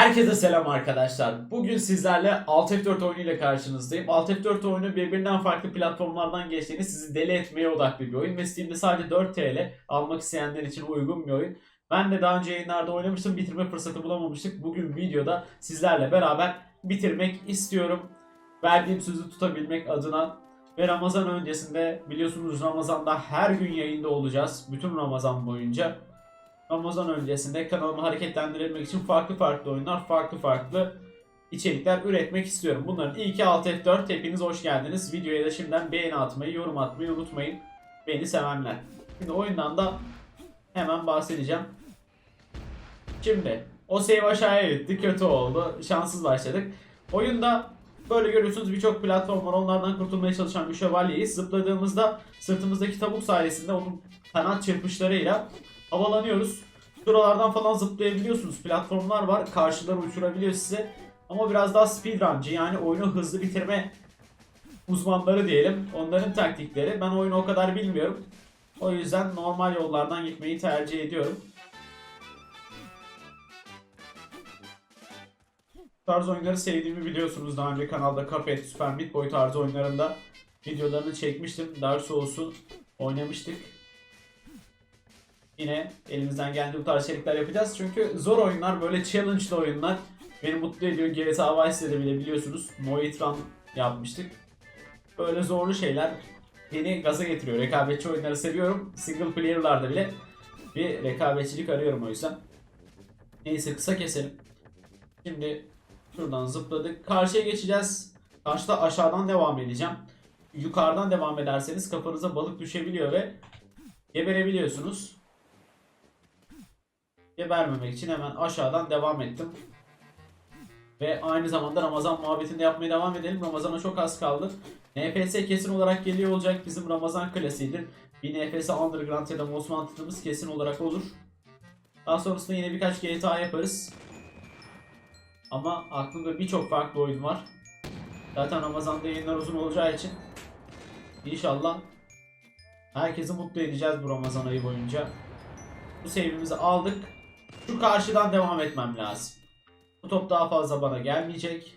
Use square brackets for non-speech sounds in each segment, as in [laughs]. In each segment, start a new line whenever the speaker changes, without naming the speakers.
Herkese selam arkadaşlar. Bugün sizlerle Alt F4 oyunu ile karşınızdayım. Alt F4 oyunu birbirinden farklı platformlardan geçtiğini sizi deli etmeye odaklı bir oyun. Ve Steam'de sadece 4 TL almak isteyenler için uygun bir oyun. Ben de daha önce yayınlarda oynamıştım. Bitirme fırsatı bulamamıştık. Bugün videoda sizlerle beraber bitirmek istiyorum. Verdiğim sözü tutabilmek adına. Ve Ramazan öncesinde biliyorsunuz Ramazan'da her gün yayında olacağız. Bütün Ramazan boyunca. Ramazan öncesinde kanalımı hareketlendirebilmek için farklı farklı oyunlar, farklı farklı içerikler üretmek istiyorum. Bunların ilki Alt F4. Hepiniz hoş geldiniz. Videoya da şimdiden beğeni atmayı, yorum atmayı unutmayın. Beni sevenler. Şimdi oyundan da hemen bahsedeceğim. Şimdi o save aşağıya gitti. Kötü oldu. Şanssız başladık. Oyunda böyle görüyorsunuz birçok platform var. Onlardan kurtulmaya çalışan bir şövalyeyiz. Zıpladığımızda sırtımızdaki tavuk sayesinde onun kanat çırpışlarıyla havalanıyoruz. Şuralardan falan zıplayabiliyorsunuz. Platformlar var. Karşıları uçurabiliyor size. Ama biraz daha speedruncı yani oyunu hızlı bitirme uzmanları diyelim. Onların taktikleri. Ben oyunu o kadar bilmiyorum. O yüzden normal yollardan gitmeyi tercih ediyorum. Tarz oyunları sevdiğimi biliyorsunuz. Daha önce kanalda Cuphead, Super Meat Boy tarzı oyunlarında videolarını çekmiştim. Dark Souls'u oynamıştık. Yine elimizden geldiği bu tarz içerikler yapacağız. Çünkü zor oyunlar, böyle challenge'lı oyunlar beni mutlu ediyor. GTA Vice City'de bile biliyorsunuz. Moit Run yapmıştık. Böyle zorlu şeyler beni gaza getiriyor. Rekabetçi oyunları seviyorum. Single player'larda bile bir rekabetçilik arıyorum o yüzden. Neyse kısa keselim. Şimdi şuradan zıpladık. Karşıya geçeceğiz. Karşıda aşağıdan devam edeceğim. Yukarıdan devam ederseniz kafanıza balık düşebiliyor ve geberebiliyorsunuz. Gebermemek için hemen aşağıdan devam ettim. Ve aynı zamanda Ramazan muhabbetinde yapmaya devam edelim. Ramazan'a çok az kaldı. NFS kesin olarak geliyor olacak. Bizim Ramazan klasiğidir. Bir NFS Underground ya da Most Wanted'ımız kesin olarak olur. Daha sonrasında yine birkaç GTA yaparız. Ama aklımda birçok farklı oyun var. Zaten Ramazan'da yayınlar uzun olacağı için inşallah herkesi mutlu edeceğiz bu Ramazan ayı boyunca. Bu save'imizi aldık. Şu karşıdan devam etmem lazım. Bu top daha fazla bana gelmeyecek.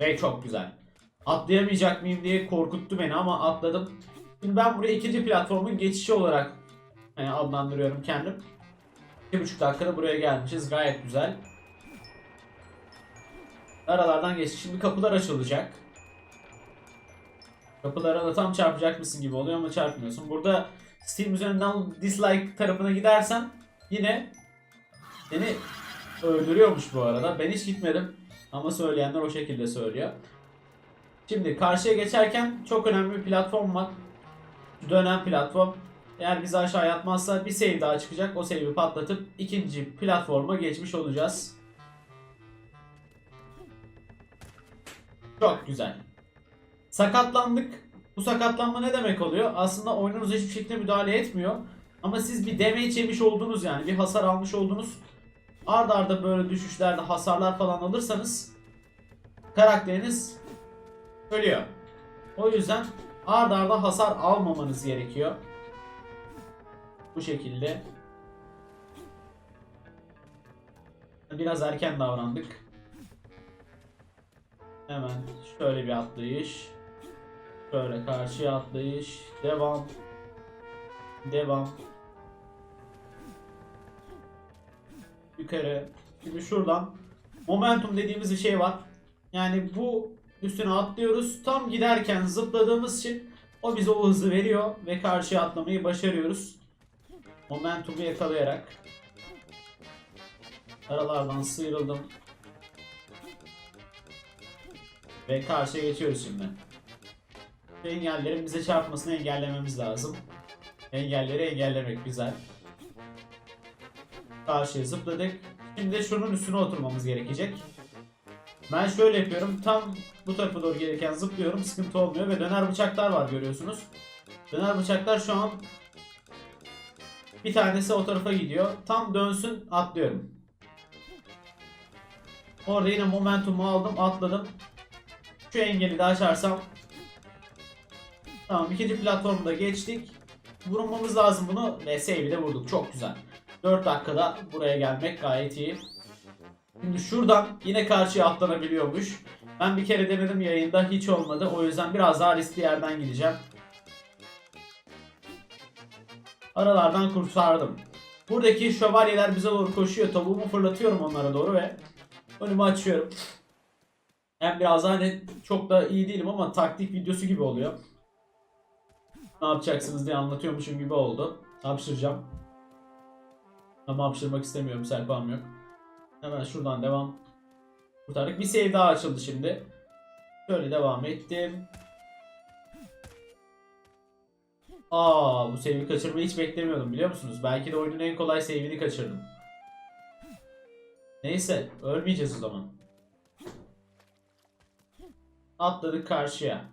Ve çok güzel. Atlayamayacak mıyım diye korkuttu beni ama atladım. Şimdi ben buraya ikinci platformun geçişi olarak yani adlandırıyorum kendim. 2,5 dakikada buraya gelmişiz. Gayet güzel. Aralardan geçtik. Şimdi kapılar açılacak. Kapılara da tam çarpacak mısın gibi oluyor ama çarpmıyorsun. Burada Steam üzerinden dislike tarafına gidersen yine seni öldürüyormuş bu arada. Ben hiç gitmedim ama söyleyenler o şekilde söylüyor. Şimdi karşıya geçerken çok önemli bir platform var. Dönen platform. Eğer bizi aşağı atmazsa bir save daha çıkacak. O save'i patlatıp ikinci platforma geçmiş olacağız. Çok güzel. Sakatlandık. Bu sakatlanma ne demek oluyor? Aslında oyununuza hiçbir şekilde müdahale etmiyor. Ama siz bir damage yemiş oldunuz yani. Bir hasar almış oldunuz. Arda arda böyle düşüşlerde hasarlar falan alırsanız karakteriniz ölüyor. O yüzden arda arda hasar almamanız gerekiyor. Bu şekilde. Biraz erken davrandık. Hemen şöyle bir atlayış. Şöyle karşıya atlayış. Devam. Devam. Yukarı. Şimdi şuradan momentum dediğimiz bir şey var. Yani bu üstüne atlıyoruz. Tam giderken zıpladığımız için o bize o hızı veriyor ve karşıya atlamayı başarıyoruz. Momentumu yakalayarak. Aralardan sıyrıldım. Ve karşıya geçiyoruz şimdi. Engellerin bize çarpmasını engellememiz lazım. Engelleri engellemek güzel. Karşıya zıpladık. Şimdi şunun üstüne oturmamız gerekecek. Ben şöyle yapıyorum. Tam bu tarafa doğru gelirken zıplıyorum. Sıkıntı olmuyor ve döner bıçaklar var görüyorsunuz. Döner bıçaklar şu an bir tanesi o tarafa gidiyor. Tam dönsün atlıyorum. Orada yine momentumu aldım atladım. Şu engeli de açarsam Tamam ikinci platformu da geçtik. vurmamız lazım bunu ve save'i de vurduk. Çok güzel. 4 dakikada buraya gelmek gayet iyi. Şimdi şuradan yine karşıya atlanabiliyormuş. Ben bir kere denedim yayında hiç olmadı. O yüzden biraz daha riskli yerden gideceğim. Aralardan kurtardım. Buradaki şövalyeler bize doğru koşuyor. Tavuğumu fırlatıyorum onlara doğru ve önümü açıyorum. Hem biraz daha hani çok da iyi değilim ama taktik videosu gibi oluyor. Ne yapacaksınız diye anlatıyormuşum gibi oldu. Hapşıracağım. Ama hapşırmak istemiyorum. Serpam yok. Hemen şuradan devam. Kurtardık. Bir save daha açıldı şimdi. Şöyle devam ettim. Aa bu save'i kaçırmayı hiç beklemiyordum biliyor musunuz? Belki de oyunun en kolay save'ini kaçırdım. Neyse ölmeyeceğiz o zaman. Atladık karşıya.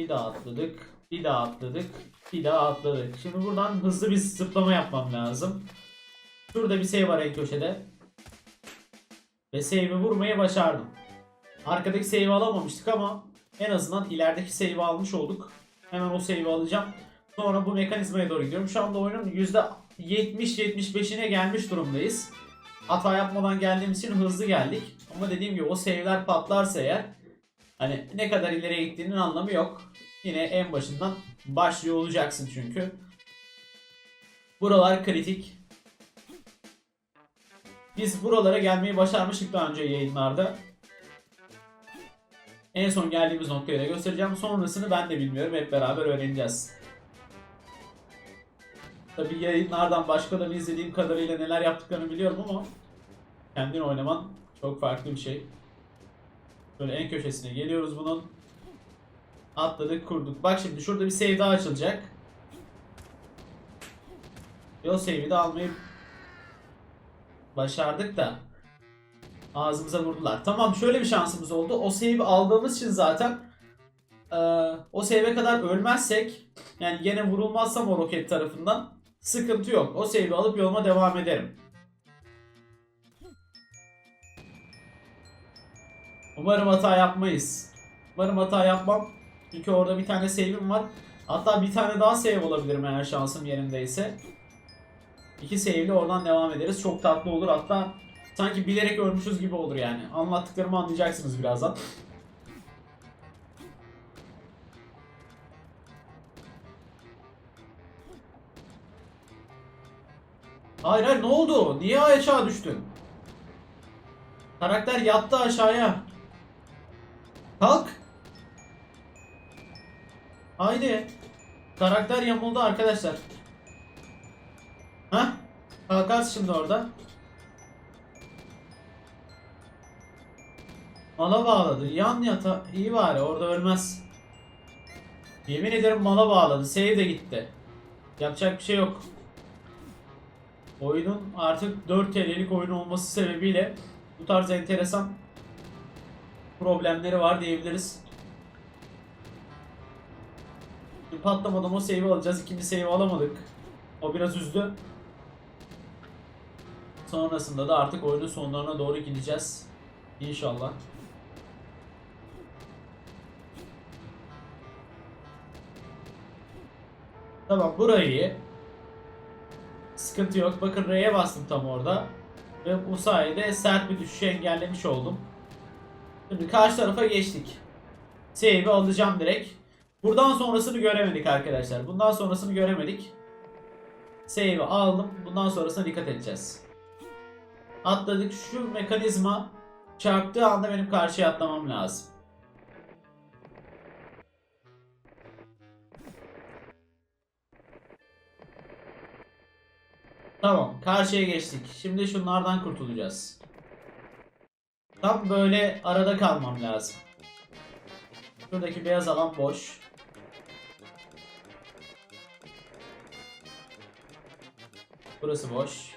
Bir daha atladık. Bir daha atladık. Bir daha atladık. Şimdi buradan hızlı bir zıplama yapmam lazım. Şurada bir save var en köşede. Ve save'i vurmayı başardım. Arkadaki save'i alamamıştık ama en azından ilerideki save'i almış olduk. Hemen o save'i alacağım. Sonra bu mekanizmaya doğru gidiyorum. Şu anda oyunun %70-75'ine gelmiş durumdayız. Hata yapmadan geldiğimiz için hızlı geldik. Ama dediğim gibi o save'ler patlarsa eğer hani ne kadar ileriye gittiğinin anlamı yok. Yine en başından başlıyor olacaksın çünkü. Buralar kritik. Biz buralara gelmeyi başarmıştık daha önce yayınlarda. En son geldiğimiz noktayı da göstereceğim. Sonrasını ben de bilmiyorum. Hep beraber öğreneceğiz. Tabi yayınlardan başkalarını izlediğim kadarıyla neler yaptıklarını biliyorum ama kendin oynaman çok farklı bir şey. Böyle en köşesine geliyoruz bunun. Atladık kurduk. Bak şimdi şurada bir save daha açılacak. O save'i de almayı başardık da ağzımıza vurdular. Tamam şöyle bir şansımız oldu. O save'i aldığımız için zaten eee, o save'e kadar ölmezsek yani yine vurulmazsam o roket tarafından sıkıntı yok. O save'i alıp yoluma devam ederim. Umarım hata yapmayız. Umarım hata yapmam. Çünkü orada bir tane save'im var. Hatta bir tane daha save olabilirim eğer şansım yerindeyse. İki save'li oradan devam ederiz. Çok tatlı olur. Hatta sanki bilerek ölmüşüz gibi olur yani. Anlattıklarımı anlayacaksınız birazdan. Hayır hayır ne oldu? Niye aşağı düştün? Karakter yattı aşağıya. Kalk. Haydi. Karakter yamuldu arkadaşlar. Ha? Kalkarsın şimdi orada. Mala bağladı. Yan yata. İyi bari orada ölmez. Yemin ederim mala bağladı. Save de gitti. Yapacak bir şey yok. Oyunun artık 4 TL'lik oyun olması sebebiyle bu tarz enteresan problemleri var diyebiliriz. Patlamadan o save'i alacağız. İkinci save'i alamadık. O biraz üzdü. Sonrasında da artık oyunun sonlarına doğru gideceğiz. İnşallah. Tamam burayı. Sıkıntı yok. Bakın R'ye bastım tam orada. Ve bu sayede sert bir düşüşü engellemiş oldum. Şimdi karşı tarafa geçtik. Save'i alacağım direkt. Buradan sonrasını göremedik arkadaşlar. Bundan sonrasını göremedik. Save'i aldım. Bundan sonrasına dikkat edeceğiz. Atladık. Şu mekanizma çarptığı anda benim karşıya atlamam lazım. Tamam. Karşıya geçtik. Şimdi şunlardan kurtulacağız. Tam böyle arada kalmam lazım. Şuradaki beyaz alan boş. Burası boş.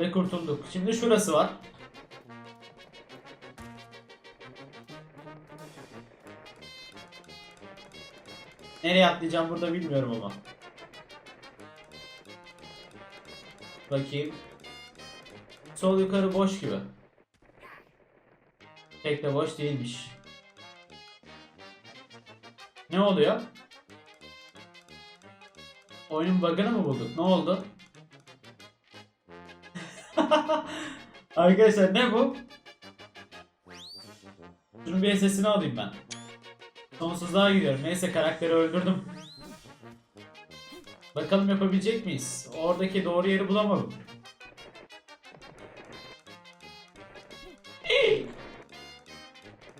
Ve kurtulduk. Şimdi şurası var. Nereye atlayacağım burada bilmiyorum ama. Bakayım. Sol yukarı boş gibi. Pek de boş değilmiş. Ne oluyor? Oyunun bug'ını mı bulduk? Ne oldu? [laughs] Arkadaşlar ne bu? Şunun bir sesini alayım ben. Sonsuzluğa gidiyorum. Neyse karakteri öldürdüm. Bakalım yapabilecek miyiz? Oradaki doğru yeri bulamadım.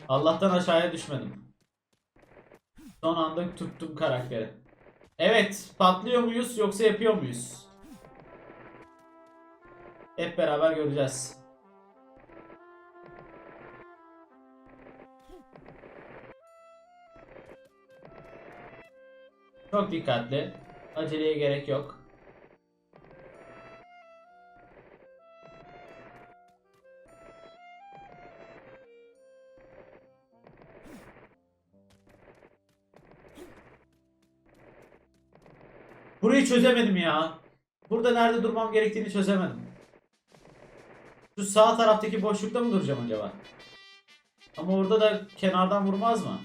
Allah'tan aşağıya düşmedim. Son anda tuttum karakteri. Evet, patlıyor muyuz yoksa yapıyor muyuz? Hep beraber göreceğiz. Çok dikkatli. Aceleye gerek yok. Burayı çözemedim ya. Burada nerede durmam gerektiğini çözemedim. Şu sağ taraftaki boşlukta mı duracağım acaba? Ama orada da kenardan vurmaz mı?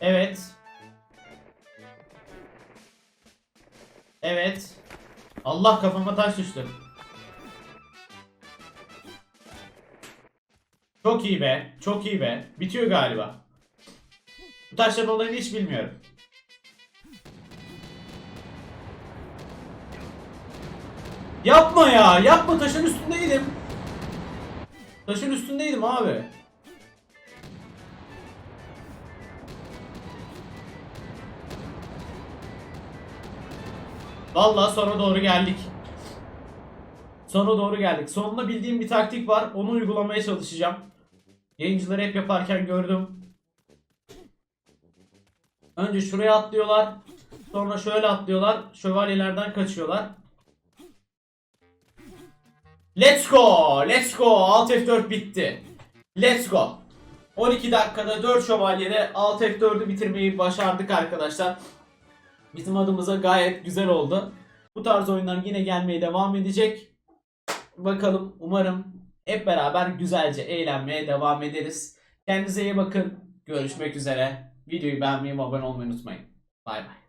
Evet. Evet. Allah kafama taş düştü. Çok iyi be. Çok iyi be. Bitiyor galiba. Bu taşların olayını hiç bilmiyorum. Yapma ya. Yapma taşın üstündeydim. Taşın üstündeydim abi. Vallahi sonra doğru geldik. Sonra doğru geldik. Sonunda bildiğim bir taktik var. Onu uygulamaya çalışacağım. Yayıncıları hep yaparken gördüm. Önce şuraya atlıyorlar. Sonra şöyle atlıyorlar. Şövalyelerden kaçıyorlar. Let's go! Let's go! Alt F4 bitti. Let's go! 12 dakikada 4 şövalyede Alt F4'ü bitirmeyi başardık arkadaşlar. Bizim adımıza gayet güzel oldu. Bu tarz oyunlar yine gelmeye devam edecek. Bakalım umarım hep beraber güzelce eğlenmeye devam ederiz. Kendinize iyi bakın. Görüşmek üzere. Videoyu beğenmeyi ve abone olmayı unutmayın. Bay bay.